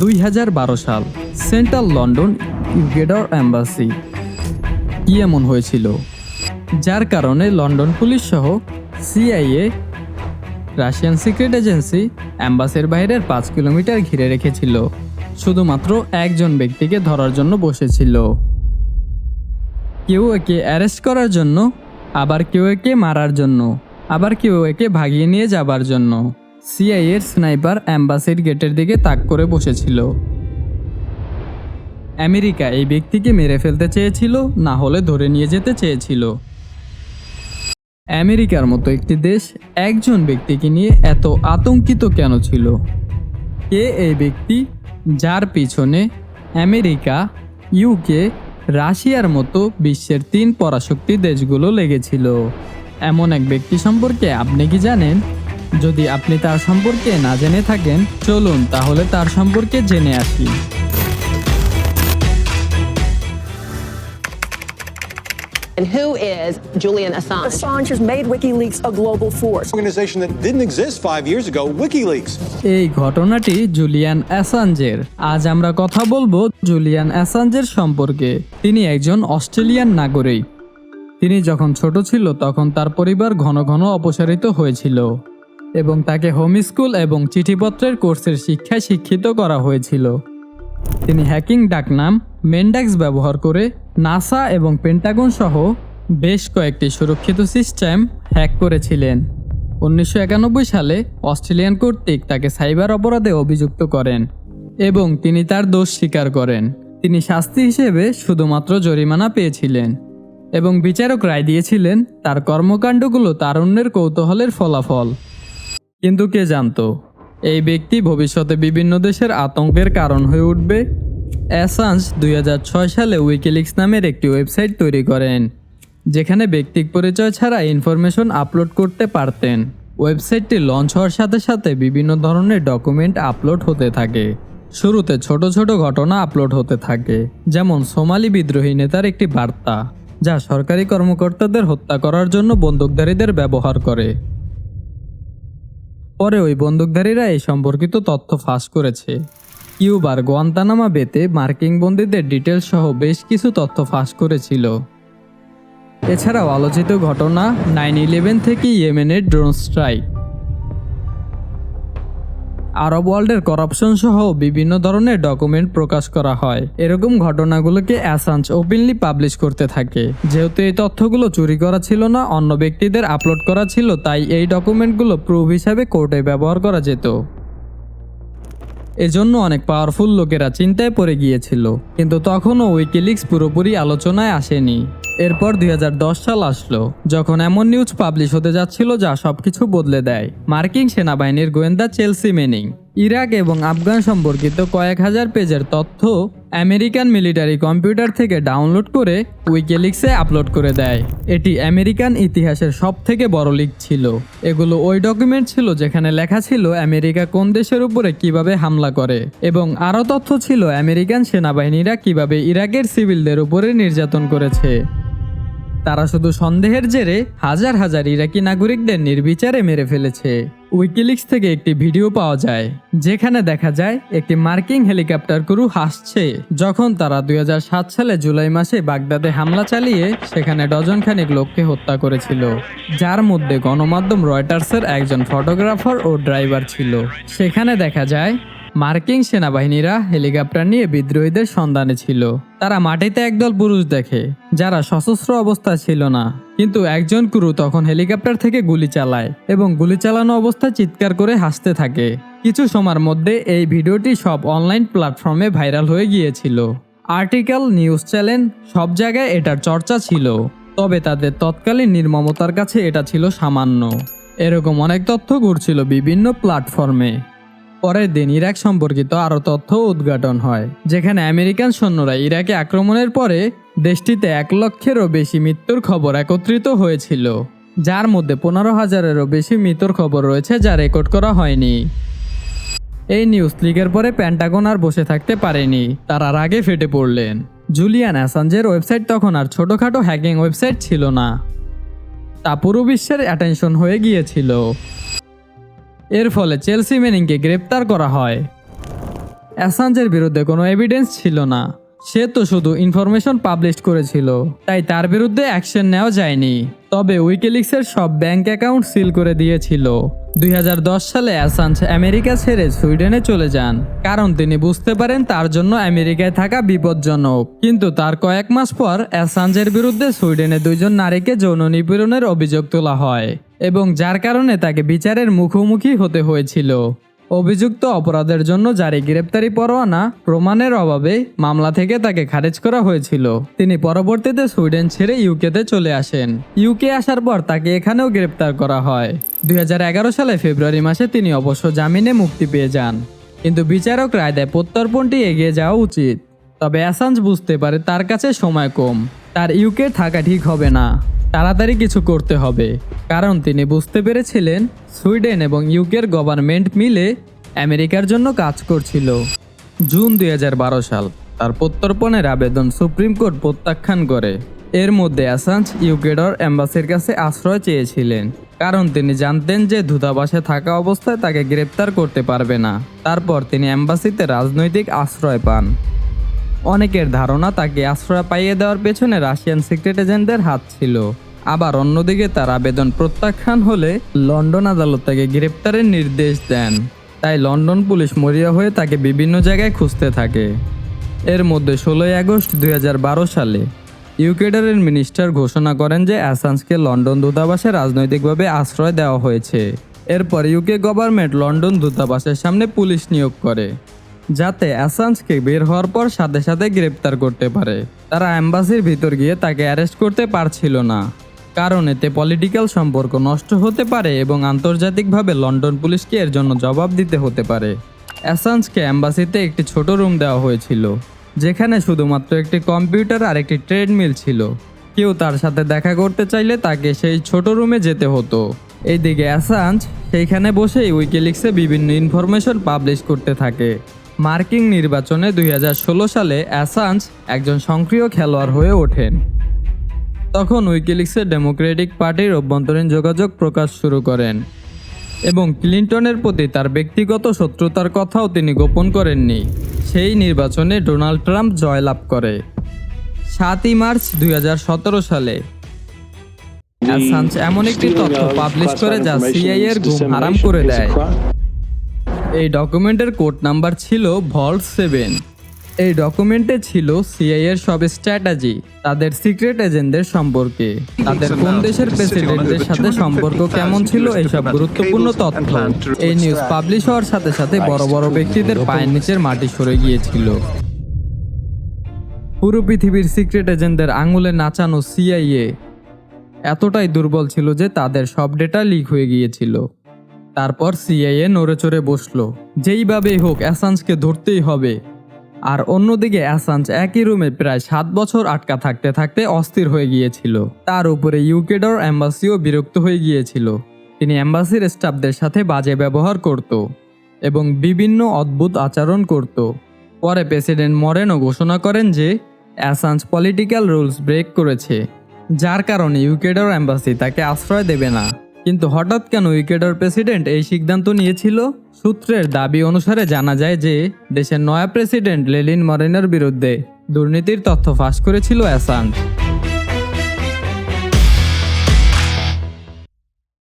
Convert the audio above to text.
দুই হাজার বারো সাল সেন্ট্রাল লন্ডন ইউগেডর অ্যাম্বাসি কি এমন হয়েছিল, যার কারণে লন্ডন পুলিশ সহ সিআইএ, রাশিয়ান সিক্রেট এজেন্সি অ্যাম্বাসির বাইরের পাঁচ কিলোমিটার ঘিরে রেখেছিল, শুধুমাত্র একজন ব্যক্তিকে ধরার জন্য বসেছিল। কেউ একে অ্যারেস্ট করার জন্য, আবার কেউ একে মারার জন্য, আবার কেউ একে ভাগিয়ে নিয়ে যাবার জন্য। সিআইএর স্নাইপার অ্যাম্বাসির গেটের দিকে তাক করে বসেছিল। আমেরিকা এই ব্যক্তিকে মেরে ফেলতে চেয়েছিল, না হলে ধরে নিয়ে যেতে চেয়েছিল। আমেরিকার মতো একটি দেশ একজন ব্যক্তিকে নিয়ে এত আতঙ্কিত কেন ছিল? কে এই ব্যক্তি যার পিছনে আমেরিকা ইউকে রাশিয়ার মতো বিশ্বের তিন পরাশক্তি দেশগুলো লেগেছিল? এমন এক ব্যক্তি সম্পর্কে আপনি কি জানেন? যদি আপনি তার সম্পর্কে না জেনে থাকেন চলুন তাহলে তার সম্পর্কে জেনে আসি And who is Julian Assange? Assange has made WikiLeaks a global force. organization that didn't exist five years ago, WikiLeaks. এই ঘটনাটি জুলিয়ান অ্যাসাঞ্জের আজ আমরা কথা বলব জুলিয়ান অ্যাসাঞ্জের সম্পর্কে তিনি একজন অস্ট্রেলিয়ান নাগরিক তিনি যখন ছোট ছিল তখন তার পরিবার ঘন ঘন অপসারিত হয়েছিল এবং তাকে হোম স্কুল এবং চিঠিপত্রের কোর্সের শিক্ষায় শিক্ষিত করা হয়েছিল। তিনি হ্যাকিং ডাকনাম মেন্ডাক্স ব্যবহার করে নাসা এবং পেন্টাগন সহ বেশ কয়েকটি সুরক্ষিত সিস্টেম হ্যাক করেছিলেন। উনিশশো একানব্বই সালে অস্ট্রেলিয়ান কর্তৃক তাকে সাইবার অপরাধে অভিযুক্ত করেন এবং তিনি তার দোষ স্বীকার করেন। তিনি শাস্তি হিসেবে শুধুমাত্র জরিমানা পেয়েছিলেন এবং বিচারক রায় দিয়েছিলেন, তার কর্মকাণ্ডগুলো তারুণ্যের কৌতূহলের ফলাফল। কিন্তু কে জানতো? এই ব্যক্তি ভবিষ্যতে বিভিন্ন দেশের আতঙ্কের কারণ হয়ে উঠবে। অ্যাসাঞ্জ দুই সালে উইকিলিক্স নামের একটি ওয়েবসাইট তৈরি করেন, যেখানে ব্যক্তিক পরিচয় ছাড়া ইনফরমেশন আপলোড করতে পারতেন। ওয়েবসাইটটি লঞ্চ হওয়ার সাথে সাথে বিভিন্ন ধরনের ডকুমেন্ট আপলোড হতে থাকে। শুরুতে ছোট ছোট ঘটনা আপলোড হতে থাকে, যেমন সোমালি বিদ্রোহী নেতার একটি বার্তা, যা সরকারি কর্মকর্তাদের হত্যা করার জন্য বন্দুকধারীদের ব্যবহার করে। পরে ওই বন্দুকধারীরা এই সম্পর্কিত তথ্য ফাঁস করেছে। কিউবার গোয়ান্তানামা বেতে মার্কিং বন্দীদের ডিটেলস সহ বেশ কিছু তথ্য ফাঁস করেছিল। এছাড়াও আলোচিত ঘটনা নাইন ইলেভেন থেকে ইয়েমেনের ড্রোন স্ট্রাইক। আরব ওয়ার্ল্ডের করাপশন সহ বিভিন্ন ধরনের ডকুমেন্ট প্রকাশ করা হয়। এরকম ঘটনাগুলোকে অ্যাসাঞ্জ ওপেনলি পাবলিশ করতে থাকে। যেহেতু এই তথ্যগুলো চুরি করা ছিল না, অন্য ব্যক্তিদের আপলোড করা ছিল, তাই এই ডকুমেন্টগুলো প্রুফ হিসাবে কোর্টে ব্যবহার করা যেত। এজন্য অনেক পাওয়ারফুল লোকেরা চিন্তায় পড়ে গিয়েছিল। কিন্তু তখনও উইকিলিক্স পুরোপুরি আলোচনায় আসেনি। এরপর দুই হাজার দশ সাল আসলো, যখন এমন নিউজ পাবলিশ হতে যাচ্ছিল যা সবকিছু বদলে দেয়। মার্কিন সেনাবাহিনীর গোয়েন্দা চেলসি মেনিং, ইরাক এবং আফগান সম্পর্কিত কয়েক হাজার পেজের তথ্য আমেরিকান মিলিটারি কম্পিউটার থেকে ডাউনলোড করে উইকিলিক্সে আপলোড করে দেয়। এটি আমেরিকান ইতিহাসের সব থেকে বড় লিক ছিল। এগুলো ওই ডকুমেন্ট ছিল যেখানে লেখা ছিল আমেরিকা কোন দেশের উপরে কীভাবে হামলা করে এবং আরও তথ্য ছিল আমেরিকান সেনাবাহিনীরা কীভাবে ইরাকের সিভিলদের উপরে নির্যাতন করেছে। তারা শুধু সন্দেহের জেরে হাজার হাজার ইরাকি নাগরিকদের নির্বিচারে মেরে ফেলেছে। উইকিলিক্স থেকে একটি ভিডিও পাওয়া যায়, যেখানে দেখা যায় একটি মার্কিং হেলিকপ্টার ক্রু হাসছে, যখন তারা দুই হাজার সাত সালে জুলাই মাসে বাগদাদে হামলা চালিয়ে সেখানে ডজন খানিক লোককে হত্যা করেছিল, যার মধ্যে গণমাধ্যম রয়টার্সের একজন ফটোগ্রাফার ও ড্রাইভার ছিল। সেখানে দেখা যায় মার্কিন সেনাবাহিনীরা হেলিকপ্টার নিয়ে বিদ্রোহীদের সন্ধানে ছিল। তারা মাটিতে একদল পুরুষ দেখে, যারা সশস্ত্র অবস্থা ছিল না। কিন্তু একজন ক্রু তখন হেলিকপ্টার থেকে গুলি চালায় এবং গুলি চালানো অবস্থায় চিৎকার করে হাসতে থাকে। কিছু সময়ের মধ্যে এই ভিডিওটি সব অনলাইন প্ল্যাটফর্মে ভাইরাল হয়ে গিয়েছিল। আর্টিকেল নিউজ চ্যানেল সব জায়গায় এটার চর্চা ছিল, তবে তাদের তৎকালীন নির্মমতার কাছে এটা ছিল সামান্য। এরকম অনেক তথ্য ঘুরছিল বিভিন্ন প্ল্যাটফর্মে। পরের দিন ইরাক সম্পর্কিত আরও তথ্য উদ্ঘাটন হয়, যেখানে আমেরিকান সৈন্যরা ইরাকে আক্রমণের পরে দেশটিতে এক লক্ষেরও বেশি মৃত্যুর খবর একত্রিত হয়েছিল, যার মধ্যে পনেরো হাজারেরও বেশি মৃত্যুর খবর রয়েছে যা রেকর্ড করা হয়নি। এই নিউজ লিকের পরে প্যান্টাগন আর বসে থাকতে পারেনি, তারা রাগে ফেটে পড়লেন। জুলিয়ান অ্যাসাঞ্জের ওয়েবসাইট তখন আর ছোটোখাটো হ্যাকিং ওয়েবসাইট ছিল না, তা পুরো বিশ্বের অ্যাটেনশন হয়ে গিয়েছিল। এর ফলে চেলসি ম্যানিংকে গ্রেপ্তার করা হয়। অ্যাসাঞ্জের বিরুদ্ধে কোনো এভিডেন্স ছিল না। সে তো শুধু ইনফরমেশন পাবলিশ করেছিল, তাই তার বিরুদ্ধে অ্যাকশন নেওয়া যায়নি। তবে উইকিলিক্সের সব ব্যাংক অ্যাকাউন্ট সিল করে দিয়েছিল। দুই হাজার দশ সালে অ্যাসাঞ্জ আমেরিকা ছেড়ে সুইডেনে চলে যান, কারণ তিনি বুঝতে পারেন তার জন্য আমেরিকায় থাকা বিপজ্জনক। কিন্তু তার কয়েক মাস পর অ্যাসাঞ্জের বিরুদ্ধে সুইডেনে দুইজন নারীকে যৌন নিপীড়নের অভিযোগ তোলা হয়। এবং যার কারণে তাকে বিচারের মুখোমুখি হতে হয়েছিল। অভিযুক্ত অপরাধের জন্য জারি গ্রেপ্তারি পরোয়ানা, প্রমাণের অভাবে মামলা থেকে তাকে খারিজ করা হয়েছিল। তিনি পরবর্তীতে সুইডেন ছেড়ে ইউকেতে চলে আসেন। ইউকে আসার পর তাকে এখানেও গ্রেপ্তার করা হয়। দু হাজার এগারো সালে ফেব্রুয়ারি মাসে তিনি অবশ্য জামিনে মুক্তি পেয়ে যান। কিন্তু বিচারক রায় দেয়, প্রত্যর্পণটি এগিয়ে যাওয়া উচিত। তবে অ্যাসাঞ্জ বুঝতে পারে তার কাছে সময় কম। তার ইউকে থাকা ঠিক হবে না। তাড়াতাড়ি কিছু করতে হবে। কারণ তিনি বুঝতে পেরেছিলেন সুইডেন এবং ইউকের গভর্নমেন্ট মিলে আমেরিকার জন্য কাজ করছিল। জুন দু হাজার বারো সাল তার প্রত্যর্পণের আবেদন সুপ্রিম কোর্ট প্রত্যাখ্যান করে। এর মধ্যে অ্যাসাঞ্জ ইউকেডর অ্যাম্বাসির কাছে আশ্রয় চেয়েছিলেন, কারণ তিনি জানতেন যে দূতাবাসে থাকা অবস্থায় তাকে গ্রেপ্তার করতে পারবে না। তারপর তিনি অ্যাম্বাসিতে রাজনৈতিক আশ্রয় পান। অনেকের ধারণা তাকে আশ্রয় পাইয়ে দেওয়ার পেছনে রাশিয়ান সিক্রেট এজেন্টদের হাত ছিল। আবার অন্যদিকে তার আবেদন প্রত্যাখ্যান হলে লন্ডন আদালত তাকে গ্রেপ্তারের নির্দেশ দেন। তাই লন্ডন পুলিশ মরিয়া হয়ে তাকে বিভিন্ন জায়গায় খুঁজতে থাকে। এর মধ্যে ষোলোই আগস্ট দু হাজার বারো সালে ইউকেডারের মিনিস্টার ঘোষণা করেন যে অ্যাসান্সকে লন্ডন দূতাবাসে রাজনৈতিকভাবে আশ্রয় দেওয়া হয়েছে। এরপর ইউকে গভর্নমেন্ট লন্ডন দূতাবাসের সামনে পুলিশ নিয়োগ করে। যাতে অ্যাসাঞ্জকে বের হওয়ার পর সাথে সাথে গ্রেপ্তার করতে পারে। তারা অ্যাম্বাসির ভিতর গিয়ে তাকে অ্যারেস্ট করতে পারছিল না। কারণ এতে পলিটিক্যাল সম্পর্ক নষ্ট হতে পারে এবং আন্তর্জাতিকভাবে লন্ডন পুলিশকে এর জন্য জবাব দিতে হতে পারে। অ্যাসাঞ্জকে অ্যাম্বাসিতে একটি ছোট রুম দেওয়া হয়েছিল, যেখানে শুধুমাত্র একটি কম্পিউটার আর একটি ট্রেডমিল ছিল। কেউ তার সাথে দেখা করতে চাইলে তাকে সেই ছোট রুমে যেতে হতো। এইদিকে অ্যাসাঞ্জ সেইখানে বসেই উইকিলিক্সে বিভিন্ন ইনফরমেশন পাবলিশ করতে থাকে। মার্কিং নির্বাচনে দুই হাজার ষোলো সালে অ্যাসাঞ্জ একজন সক্রিয় খেলোয়াড় হয়ে ওঠেন। তখন উইকিলিক্সের ডেমোক্রেটিক পার্টির অভ্যন্তরীণ যোগাযোগ প্রকাশ শুরু করেন এবং ক্লিন্টনের প্রতি তার ব্যক্তিগত শত্রুতার কথাও তিনি গোপন করেননি। সেই নির্বাচনে ডোনাল্ড ট্রাম্প জয়লাভ করে। সাতই মার্চ দুই হাজার সতেরো সালে অ্যাসাঞ্জ এমন একটি তথ্য পাবলিশ করে যা সিআই এর ঘুম হারাম করে দেয়। এই ডকুমেন্টের কোড নাম্বার ছিল ভল্ট সেভেন এই ডকুমেন্টে ছিল সিআই এর সব স্ট্র্যাটেজি তাদের সিক্রেট এজেন্টদের সম্পর্কে। তাদের কোন দেশের প্রেসিডেন্টদের সাথে সম্পর্ক কেমন ছিল এইসব গুরুত্বপূর্ণ তথ্য? এই নিউজ পাবলিশ হওয়ার সাথে সাথে বড় বড় ব্যক্তিদের পায়ের নিচের মাটি সরে গিয়েছিল। পুরো পৃথিবীর সিক্রেট এজেন্টদের আঙুলে নাচানো সিআইএ এতটাই দুর্বল ছিল যে তাদের সব ডেটা লিক হয়ে গিয়েছিল। তারপর সিআইএ নড়ে চড়ে বসল। যেইভাবেই হোক অ্যাসাঞ্জকে ধরতেই হবে। আর অন্যদিকে অ্যাসাঞ্জ একই রুমে প্রায় সাত বছর আটকা থাকতে থাকতে অস্থির হয়ে গিয়েছিল। তার উপরে ইউকেডর অ্যাম্বাসিও বিরক্ত হয়ে গিয়েছিল। তিনি অ্যাম্বাসির স্টাফদের সাথে বাজে ব্যবহার করত এবং বিভিন্ন অদ্ভুত আচরণ করত। পরে প্রেসিডেন্ট মরেনও ঘোষণা করেন যে অ্যাসাঞ্জ পলিটিক্যাল রুলস ব্রেক করেছে, যার কারণে ইউকেডর অ্যাম্বাসি তাকে আশ্রয় দেবে না। কিন্তু হঠাৎ কেন উইকেটার প্রেসিডেন্ট এই সিদ্ধান্ত নিয়েছিল? সূত্রের দাবি অনুসারে জানা যায় যে, দেশের নয়া প্রেসিডেন্ট লেলিন মরেনের বিরুদ্ধে দুর্নীতির তথ্য ফাঁস করেছিল অ্যাসাঞ্জ